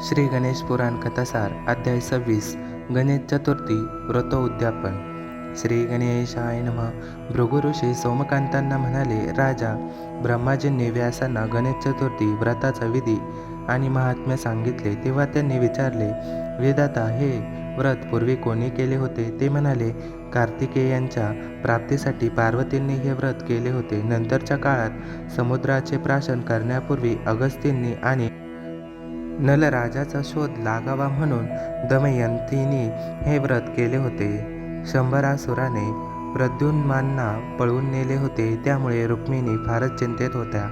श्री गणेश पुराण कथासार अध्याय सव्वीस गणेश चतुर्थी व्रत उद्यापन. श्री गणेशाय नम. भृगु ऋषी सोमकांतांना म्हणाले राजा ब्रह्माजींनी व्यासांना गणेश चतुर्थी व्रताचा विधी आणि महात्म्य सांगितले. तेव्हा त्यांनी विचारले वेदाता हे व्रत पूर्वी कोणी केले होते? ते म्हणाले कार्तिकेयांच्या प्राप्तीसाठी पार्वतींनी हे व्रत केले होते. नंतरच्या काळात समुद्राचे प्राशन करण्यापूर्वी अगस्तींनी आणि नलराजाचा शोध लागावा म्हणून दमयंतीने हे व्रत केले होते. शंभरासुराने प्रद्युन्मांना पळवून नेले होते. त्यामुळे रुक्मिणी फारच चिंतेत होत्या.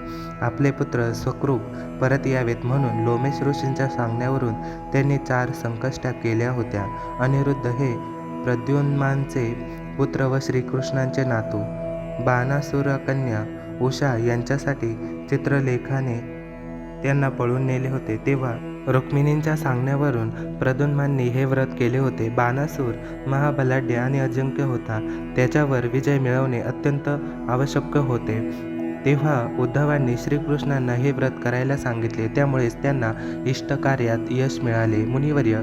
आपले पुत्र सुखरूप परत यावेत म्हणून लोमेश ऋषींच्या सांगण्यावरून त्यांनी चार संकष्टा केल्या होत्या. अनिरुद्ध हे प्रद्युन्मानचे पुत्र व श्रीकृष्णांचे नातू. बाणासुरकन्या उषा यांच्यासाठी चित्रलेखाने त्यांना पळून नेले होते. तेव्हा रुक्मिणींच्या सांगण्यावरून प्रद्युन्मांनी हे व्रत केले होते. बाणासूर महाबलाढ्य आणि अजिंक्य होता. त्याच्यावर विजय मिळवणे अत्यंत आवश्यक होते. तेव्हा उद्धवांनी श्रीकृष्णांना हे व्रत करायला सांगितले. त्यामुळेच त्यांना इष्टकार्यात यश मिळाले. मुनिवर्य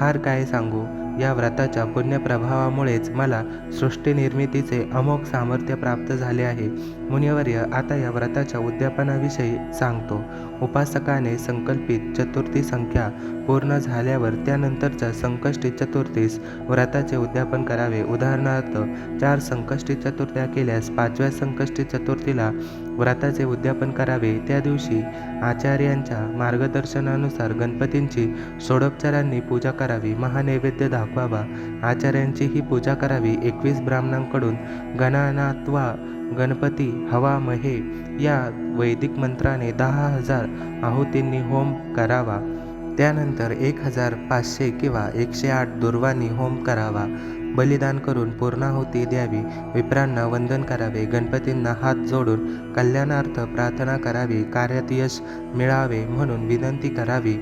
फार काय सांगू? या व्रताच्या पुण्यप्रभावामुळेच मला सृष्टी निर्मितीचे अमोघ सामर्थ्य प्राप्त झाले आहे. मुनिवर्य आता या व्रताच्या उद्यापनाविषयी सांगतो. उपासकाने संकल्पित चतुर्थी संख्या पूर्ण झाल्यावर त्यानंतरच्या संकष्टी चतुर्थीस व्रताचे उद्यापन करावे. उदाहरणार्थ चार संकष्टी चतुर्थ्या केल्यास पाचव्या संकष्टी चतुर्थीला व्रताचे उद्यापन करावे. त्या दिवशी आचार्यांच्या मार्गदर्शनानुसार गणपतींची षोडोपचारांनी पूजा करावी. महानैवेद्य दाखवावा. आचार्यांची ही पूजा करावी. एकवीस ब्राह्मणांकडून गणानात्वा गणपती हवा महे या वैदिक मंत्राने दहा हजार आहुतींनी होम करावा. त्यानंतर एक हजार पाचशे किंवा एकशे आठ दुर्वांनी होम करावा. बलिदान करून पूर्णाहुती द्यावी. विप्रांना वंदन करावे. गणपतींना हात जोडून कल्याणार्थ प्रार्थना करावी. कार्यात यश मिळावे म्हणून विनंती करावी.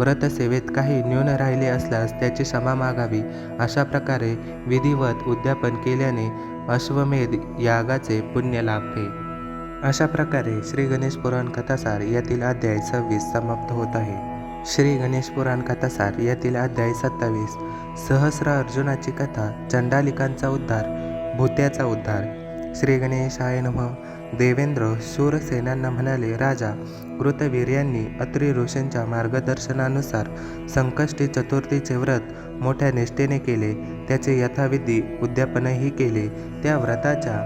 व्रतसेवेत काही न्यून राहिले असल्यास त्याची क्षमा मागावी. अशा प्रकारे विधिवत उद्यापन केल्याने अश्वमेध यागाचे पुण्य लाभते. अशा प्रकारे श्री गणेश पुराण कथासार यातील अध्याय सव्वीस समाप्त होत आहे. श्री गणेश पुराण कथासार यातील अध्याय सत्तावीस. सहस्र अर्जुनाची कथा चंडालिकांचा उद्धार भूत्याचा उद्धार. श्री गणेशाय नम. देवेंद्र शूरसेनांना म्हणाले राजा कृतवीर यांनी अत्री ऋषींच्या मार्गदर्शनानुसार संकष्टी चतुर्थीचे व्रत मोठ्या निष्ठेने केले. त्याचे यथाविधी उद्यापनही केले. त्या व्रताच्या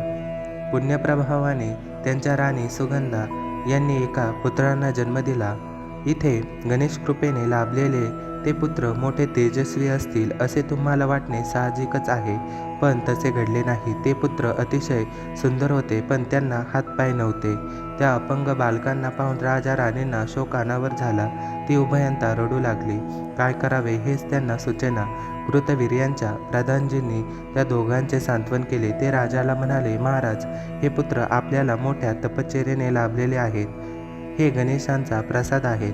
पुण्यप्रभावाने त्यांच्या राणी सुगंधा यांनी एका पुत्रांना जन्म दिला. इथे गणेश कृपेने लाभलेले ते पुत्र मोठे तेजस्वी असतील असे तुम्हाला वाटणे साहजिकच आहे. पण तसे घडले नाही. ते पुत्र अतिशय सुंदर होते पण त्यांना हातपाय नव्हते. त्या अपंग बालकांना पाहून राजा राणींना शोक अनावर झाला. ती उभयंता रडू लागली. काय करावे हेच त्यांना सूचना. कृतवीर्यांच्या प्रधानजींनी त्या दोघांचे सांत्वन केले. ते राजाला म्हणाले महाराज हे पुत्र आपल्याला मोठ्या तपश्चर्याने लाभलेले आहेत. हे गणेशांचा प्रसाद आहेत.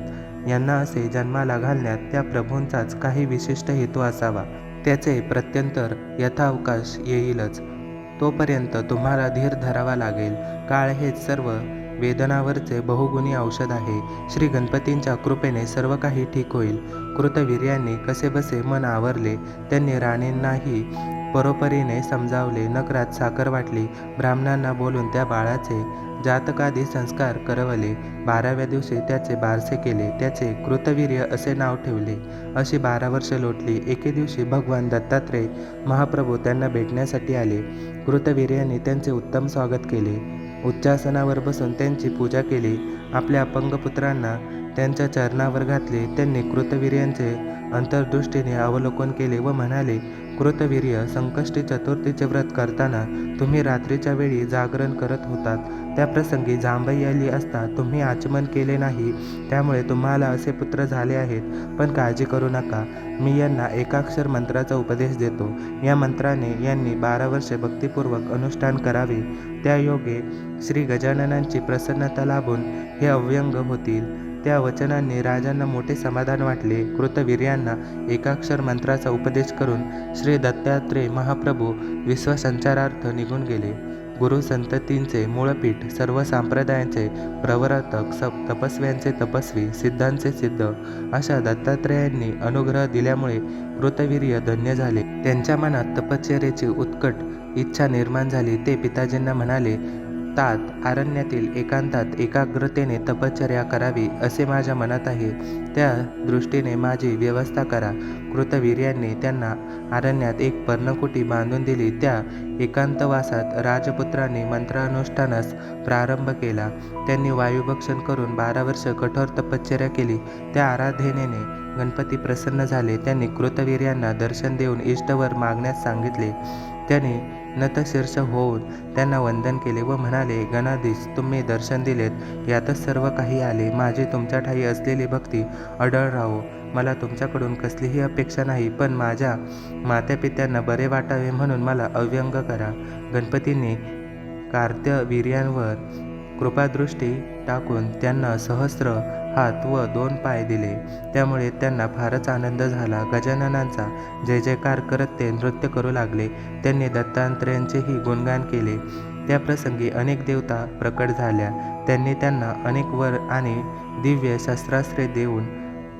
यांना असे जन्माला घालण्यात त्या प्रभूंचाच काही विशिष्ट हेतू असावा. त्याचे प्रत्यंतर यथावकाश येईलच. तोपर्यंत तुम्हाला धीर धरावा लागेल. काळ हेच सर्व वेदनावरचे बहुगुणी औषध आहे. श्री गणपतींच्या कृपेने सर्व काही ठीक होईल. कृतवीर्यांनी कसेबसे मन आवरले. त्यांनी राणींनाही परोपरीने समजावले नकरात साखर वाटली. ब्राह्मणांना बोलून त्या बाळाचे जातकादी संस्कार करवले. बाराव्या दिवशी त्याचे बारसे केले. त्याचे कृतवीर्य असे नाव ठेवले. अशी बारा वर्षे लोटली. एके दिवशी भगवान दत्तात्रय महाप्रभू त्यांना भेटण्यासाठी आले. कृतवीर्याने त्यांचे उत्तम स्वागत केले. उच्चासनावर बसून त्यांची पूजा केली. आपल्या अपंग पुत्रांना त्यांच्या चरणावर घातले. त्यांनी कृतवीर्यांचे अंतर्दृष्टीने अवलोकन केले व म्हणाले कृतवीर्य संकष्टी चतुर्थीचे व्रत करताना तुम्ही रात्रीच्या वेळी जागरण करत होतात. त्या प्रसंगी जांभई आली असता तुम्ही आचमन केले नाही. त्यामुळे तुम्हाला असे पुत्र झाले आहेत. पण काळजी करू नका. मी यांना एकाक्षर मंत्राचा उपदेश देतो. या मंत्राने यांनी बारा वर्षे भक्तिपूर्वक अनुष्ठान करावे. त्या योगे श्री गजाननांची प्रसन्नता लाभून हे अव्यंग होतील. त्या वचनांनी राजांना मोठे समाधान वाटले. कृतवीर्यांना एकाक्षर मंत्राचा उपदेश करून श्री दत्तात्रेय महाप्रभू विश्वसंचारार्थ निघून गेले. गुरु संततींचे मूळपीठ सर्व संप्रदायांचे प्रवर्तक स तपस्व्यांचे तपस्वी सिद्धांचे सिद्ध अशा दत्तात्रेयांनी अनुग्रह दिल्यामुळे कृतवीर्य धन्य झाले. त्यांच्या मनात तपश्चर्याची उत्कट इच्छा निर्माण झाली. ते पिताजींना म्हणाले तात आरण्यातील एकांतात एकाग्रतेने तपश्चर्या करावी असे माझ्या मनात आहे. त्या दृष्टीने माझी व्यवस्था करा. कृतवीर्यांनी त्यांना आरण्यात एक पर्णकुटी बांधून दिली. त्या एकांतवासात राजपुत्रांनी मंत्रानुष्ठानास प्रारंभ केला. त्यांनी वायुभक्षण करून बारा वर्ष कठोर तपश्चर्या केली. त्या आराधनेने गणपती प्रसन्न झाले. त्यांनी कृतवीर्यांना दर्शन देऊन इष्टवर मागण्यास सांगितले. त्यांनी नतशीर्ष होऊन त्यांना वंदन केले व म्हणाले गणाधीश तुम्ही दर्शन दिलेत. यातच सर्व काही आले. माझी तुमच्या ठाई असलेली भक्ती अडळ राहो. मला तुमच्याकडून कसलीही अपेक्षा नाही पण माझ्या मातापित्यांना बरे वाटावे म्हणून मला अव्यंग करा. गणपतींनी कार्त्यवीर्यांवर कृपादृष्टी टाकून त्यांना सहस्र हात व दोन पाय दिले. त्यामुळे त्यांना फारच आनंद झाला. गजाननांचा जय जयकार करत ते नृत्य करू लागले. त्यांनी दत्तात्रयांचेही गुणगान केले. त्या प्रसंगी अनेक देवता प्रकट झाल्या. त्यांनी त्यांना अनेक वर आणि दिव्य शस्त्रास्त्रे देऊन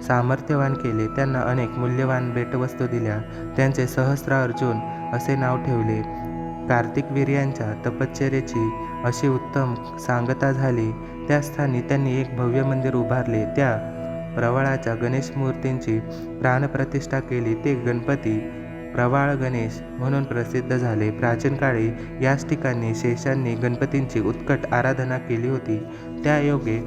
सामर्थ्यवान केले. त्यांना अनेक मूल्यवान भेटवस्तू दिल्या. त्यांचे सहस्र अर्जुन असे नाव ठेवले. कार्तिक वीर्यांच्या तपश्चर्याची अशी उत्तम सांगता झाली. त्या स्थानी त्यांनी एक भव्य मंदिर उभारले. त्या प्रवाळाच्या गणेश मूर्तींची प्राणप्रतिष्ठा केली. ते गणपती प्रवाळ गणेश म्हणून प्रसिद्ध झाले. प्राचीन काळी याच ठिकाणी शेषांनी गणपतींची उत्कट आराधना केली होती. त्या योगे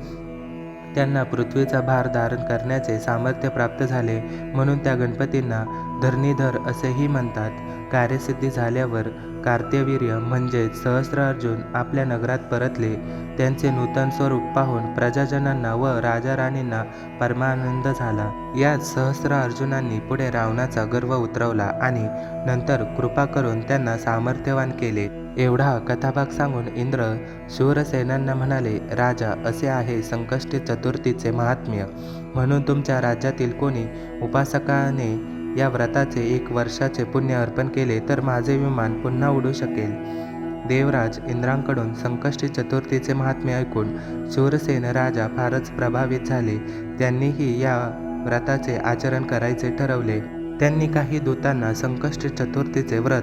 त्यांना पृथ्वीचा भार धारण करण्याचे सामर्थ्य प्राप्त झाले म्हणून त्या गणपतींना धरणीधर असेही म्हणतात. कार्यसिद्धी झाल्यावर कार्त्यवीर्य म्हणजेच सहस्रार्जुन आपल्या नगरात परतले. त्यांचे नूतन स्वरूप पाहून प्रजाजनांना व राजाराणींना परमानंद झाला. यात सहस्र अर्जुनांनी पुढे रावणाचा गर्व उतरवला आणि नंतर कृपा करून त्यांना सामर्थ्यवान केले. एवढा कथाभाग सांगून इंद्र शूरसेनांना म्हणाले राजा असे आहे संकष्टी चतुर्थीचे महात्म्य. म्हणून तुमच्या राज्यातील कोणी उपासकाने या व्रताचे एक वर्षाचे पुण्य अर्पण केले तर माझे विमान पुन्हा उडू शकेल. देवराज इंद्रांकडून संकष्टी चतुर्थीचे महात्म्य ऐकून शूरसेन राजा फारच प्रभावित झाले. त्यांनीही या व्रताचे आचरण करायचे ठरवले. त्यांनी काही दूतांना संकष्टी चतुर्थीचे व्रत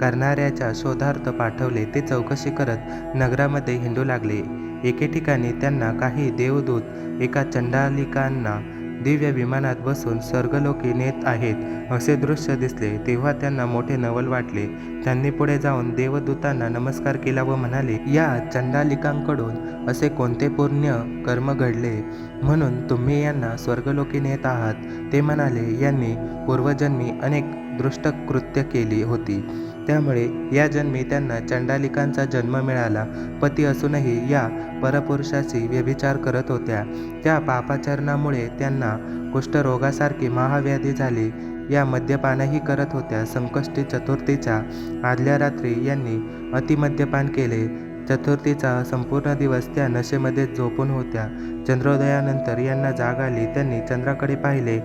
करणाऱ्याच्या शोधार्थ पाठवले. ते चौकशी करत नगरामध्ये हिंडू लागले. एके ठिकाणी त्यांना काही देवदूत एका चंडालिकांना दिव्य विमानात बसून स्वर्गलोकी नेत आहेत. असे दृश्य दिसले तेव्हा त्यांना मोठे नवल वाटले. त्यांनी पुढे जाऊन देवदूतांना नमस्कार केला व म्हणाले या चंडालिकांकडून असे कोणते पुण्य कर्म घडले? म्हणून तुम्ही यांना स्वर्गलोकी नेत आहात. ते म्हणाले यांनी पूर्वजन्मी अनेक दृष्ट कृत्य केली होती. त्यामुळे या जन्मी त्यांना चंडालिकांचा जन्म मिळाला. पती असूनही या परपुरुषाशी व्यभिचार करत होत्या. त्या पापाचरणामुळे त्यांना कुष्ठरोगासारखी महाव्याधी झाली. या मद्यपानही करत होत्या संकष्टी चतुर्थीच्या आदल्या रात्री यांनी अतिमद्यपान केले. चतुर्थीचा संपूर्ण दिवस त्या नशेमध्ये झोपून होत्या. चंद्रोदयानंतर यांना जाग आली. त्यांनी चंद्राकडे पाहिले.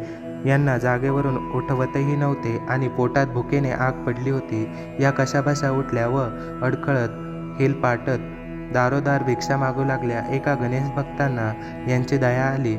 यांना जागेवरून उठवतही नव्हते आणि पोटात भुकेने आग पडली होती. या कशाबशा उठल्या व अडखळत हेलपाटत दारोदार भिक्षा मागू लागल्या. एका गणेश भक्तांना यांची दया आली.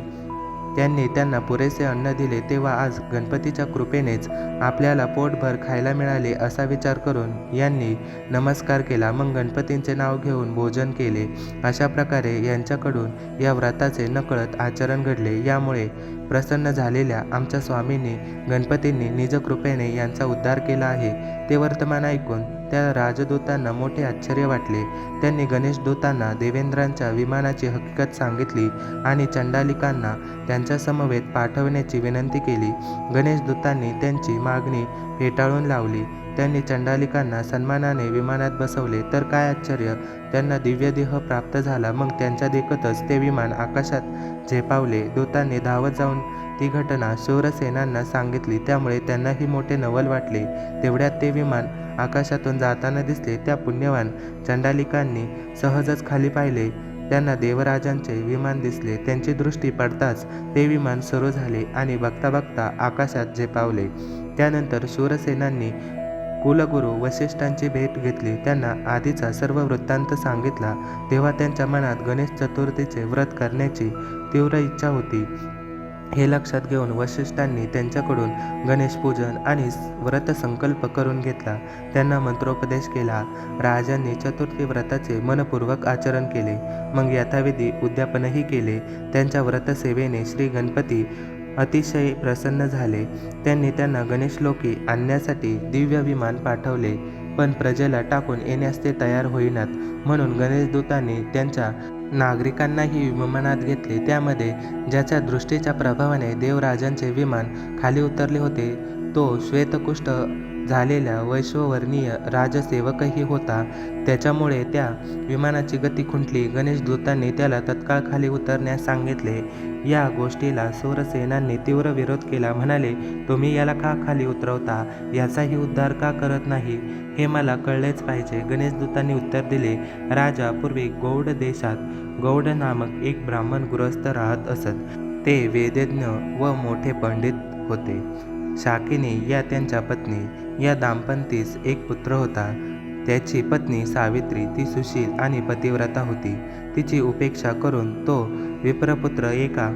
त्यांनी त्यांना पुरेसे अन्न दिले तेव्हा आज गणपतीच्या कृपेनेच आपल्याला पोटभर खायला मिळाले असा विचार करून यांनी नमस्कार केला. मग गणपतींचे नाव घेऊन भोजन केले. अशा प्रकारे यांच्याकडून या व्रताचे नकळत आचरण घडले. यामुळे प्रसन्न झालेल्या आमच्या स्वामींनी गणपतींनी निजकृपेने यांचा उद्धार केला आहे. ते वर्तमान ऐकून त्या राजदूतांना मोठे आश्चर्य वाटले. त्यांनी गणेशदूतांना देवेंद्रांच्या विमानाची हकीकत सांगितली आणि चंडालिकांना त्यांच्या समवेत पाठवण्याची विनंती केली. गणेशदूतांनी त्यांची मागणी फेटाळून लावली. त्यांनी चंडालिकांना सन्मानाने विमानात बसवले. तर काय आश्चर्य त्यांना दिव्यदेह प्राप्त झाला. मग त्यांच्या देखतच ते विमान आकाशात झेपावले. दूतांनी धावत जाऊन ती घटना शूरसेनांना सांगितली. त्यामुळे त्यांनाही मोठे नवल वाटले. तेवढ्यात ते विमान आकाशातून जाताना दिसले. त्या पुण्यवान चंडालिकांनी सहजच खाली पाहिले. त्यांना देवराजांचे विमान दिसले. त्यांची दृष्टी पडताच ते विमान सुरू झाले आणि बघता बघता आकाशात झेपावले. त्यानंतर शूरसेनांनी कुलगुरू वसिष्ठांची भेट घेतली. त्यांना आधीचा सर्व वृत्तांत सांगितला. तेव्हा त्यांच्या मनात गणेश चतुर्थीचे व्रत करण्याची तीव्र इच्छा होती. हे लक्षात घेऊन वशिष्ठांनी त्यांच्याकडून गणेश पूजन आणि व्रत संकल्प करून घेतला. त्यांना मंत्रोपदेश केला. राजांनी चतुर्थी व्रताचे मनपूर्वक आचरण केले. मग यथाविधी उद्यापनही केले. त्यांच्या व्रतसेवेने श्री गणपती अतिशय प्रसन्न झाले. त्यांनी त्यांना गणेशलोकी आणण्यासाठी दिव्य विमान पाठवले पण प्रजेला टाकून येण्यास ते तयार होईनात. म्हणून गणेशदूतांनी त्यांच्या नागरिकांनाही विमानात घेतले. त्यामध्ये ज्याच्या दृष्टीच्या प्रभावाने देवराजांचे विमान खाली उतरले होते तो श्वेतकुष्ठ झालेला वैश्ववर्णीय राजसेवकही होता. त्याच्यामुळे त्या विमानाची गती खुंटली. गणेशदूतांनी त्याला तत्काळ खाली उतरण्यास सांगितले. या गोष्टीला सूरसेनांनी तीव्र विरोध केला. म्हणाले तुम्ही याला का खाली उतरवता? याचाही उद्धार का करत नाही? हे मला कळलेच पाहिजे. गणेशदूतांनी उत्तर दिले राजा पूर्वी गौड देशात गौड नामक एक ब्राह्मण गृहस्थ राहत असत. ते वेदज्ञ व मोठे पंडित होते. शाकिनी या त्यांच्या पत्नी या दाम्पंतीस एक पुत्र होता. त्याची पत्नी सावित्री ती सुशील आणि पतिव्रता होती. तिची उपेक्षा करून तो विप्रपुत्र एका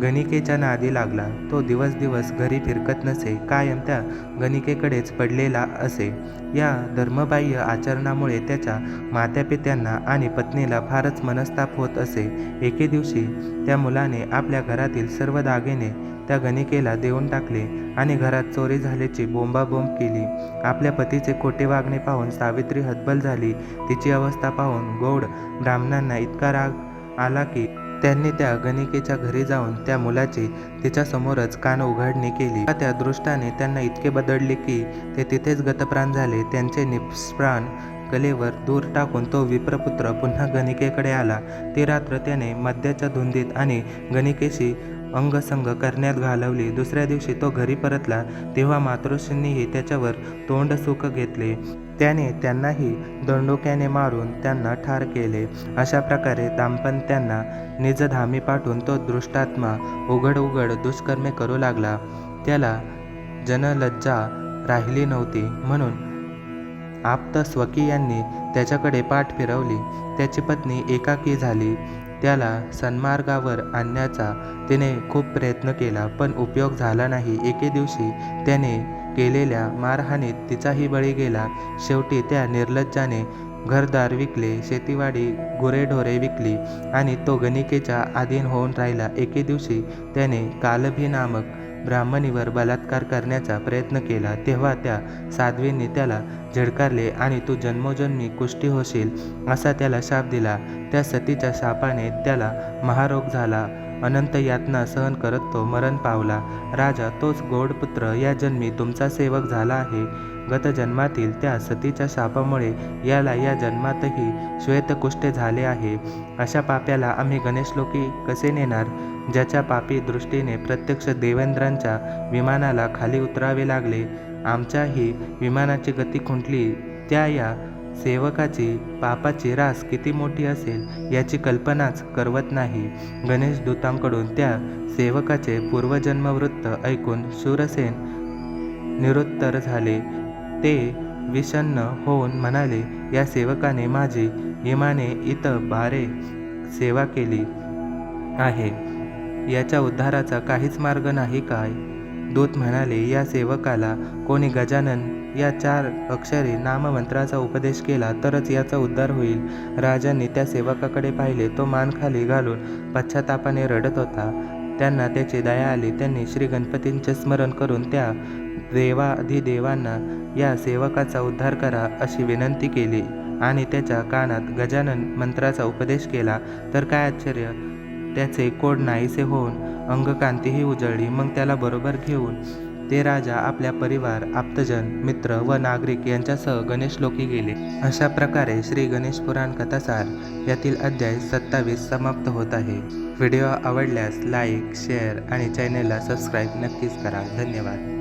गणिकेच्या नादी लागला. तो दिवस दिवस घरी फिरकत नसे कायम त्या गणिकेकडेच पडलेला असे. या धर्मबाह्य आचरणामुळे त्याच्या मातापित्यांना आणि पत्नीला फारच मनस्ताप होत असे. एके दिवशी त्या मुलाने आपल्या घरातील सर्व दागिने त्या गणिकेला देऊन टाकले आणि घरात चोरी झाल्याची बोंबाबोंब केली. आपल्या पतीचे खोटे वागणे पाहून सावित्री हतबल झाली. तिची अवस्था पाहून गौड ब्राह्मणांना इतका राग आला की त्यांनी त्या गणिकेच्या घरी जाऊन त्या मुलाची तिच्यासमोरच कान उघडणी केली. त्या दृष्टाने त्यांना इतके बदलले की ते तिथेच गतप्राण झाले. त्यांचे निष्प्राण कलेवर दूर टाकून तो विप्रपुत्र पुन्हा गणिकेकडे आला. ती रात्र त्याने मद्याच्या धुंदीत आणि गणिकेशी अंगसंग करण्यात घालवली. दुसऱ्या दिवशी तो घरी परतला. तेव्हा मातृश्रींनीही त्याच्यावर तोंड सुख घेतले. त्याने त्यांनाही दंडोक्याने मारून त्यांना ठार केले. अशा प्रकारे दाम्पत्यांना निजधामी पाठवून तो दृष्टात्मा उघड उघड दुष्कर्मे करू लागला. त्याला जनलज्जा राहिली नव्हती. म्हणून आप्त स्वकीयांनी त्याच्याकडे पाठ फिरवली. त्याची पत्नी एकाकी झाली. त्याला सन्मार्गावर आणण्याचा तिने खूप प्रयत्न केला पण उपयोग झाला नाही. एके दिवशी त्याने केलेल्या मारहाणीत तिचाही बळी गेला. शेवटी त्या निर्लज्जाने घरदार विकले शेतीवाडी गुरेढोरे विकली आणि तो गणिकेच्या अधीन होऊन राहिला. एके दिवशी त्याने कालभी नामक ब्राह्मणीवर बलात्कार करण्याचा प्रयत्न केला. तेव्हा त्या साध्वींनी त्याला झिडकारले आणि तू जन्मोजन्मी कुष्टी होशील असा त्याला शाप दिला. त्या सतीच्या शापाने त्याला महारोग झाला. अनंत यातना सहन करत तो मरण पावला. राजा तोच गोडपुत्र या जन्मी तुमचा सेवक झाला आहे. गत जन्मातील त्या सतीच्या शापामुळे याला या जन्मातही श्वेतकुष्ठे झाले आहे. अशा पाप्याला आम्ही गणेशलोकी कसे नेणार? ज्याच्या पापी दृष्टीने प्रत्यक्ष देवेंद्रांच्या विमानाला खाली उतरावे लागले. आमच्याही विमानाची गती खुंटली. त्या या सेवकाची पापाची रास किती मोठी असेल याची कल्पनाच करवत नाही. गणेश दूतांकडून त्या सेवकाचे पूर्वजन्मवृत्त ऐकून शूरसेन निरुत्तर झाले. ते विषन्न होऊन म्हणाले या सेवकाने माझी इमाने इथं बारे सेवा केली आहे. याच्या उद्धाराचा काहीच मार्ग नाही काय? दूत म्हणाले या सेवकाला कोणी गजानन या चार अक्षरी नाममंत्राचा उपदेश केला तरच याचा उद्धार होईल. राजांनी त्या सेवकाकडे पाहिले तो मान खाली घालून पश्चातापाने रडत होता. त्यांना त्याची दया आली. त्यांनी श्री गणपतींचे स्मरण करून त्या देवाधिदेवांना या सेवकाचा उद्धार करा अशी विनंती केली आणि त्याच्या कानात गजानन मंत्राचा उपदेश केला. तर काय आश्चर्य त्याचे कोड नाहीसे होऊन अंगकांतीही उजळली. मग त्याला बरोबर घेऊन ते राजा आपल्या परिवार आप्तजन मित्र व नागरिक यांच्यासह गणेशलोकी गेले. अशा प्रकारे श्री गणेश पुराण कथासार यातील अध्याय सत्तावीस समाप्त होत आहे. व्हिडिओ आवडल्यास लाईक शेअर आणि चॅनेलला सबस्क्राईब नक्कीच करा. धन्यवाद.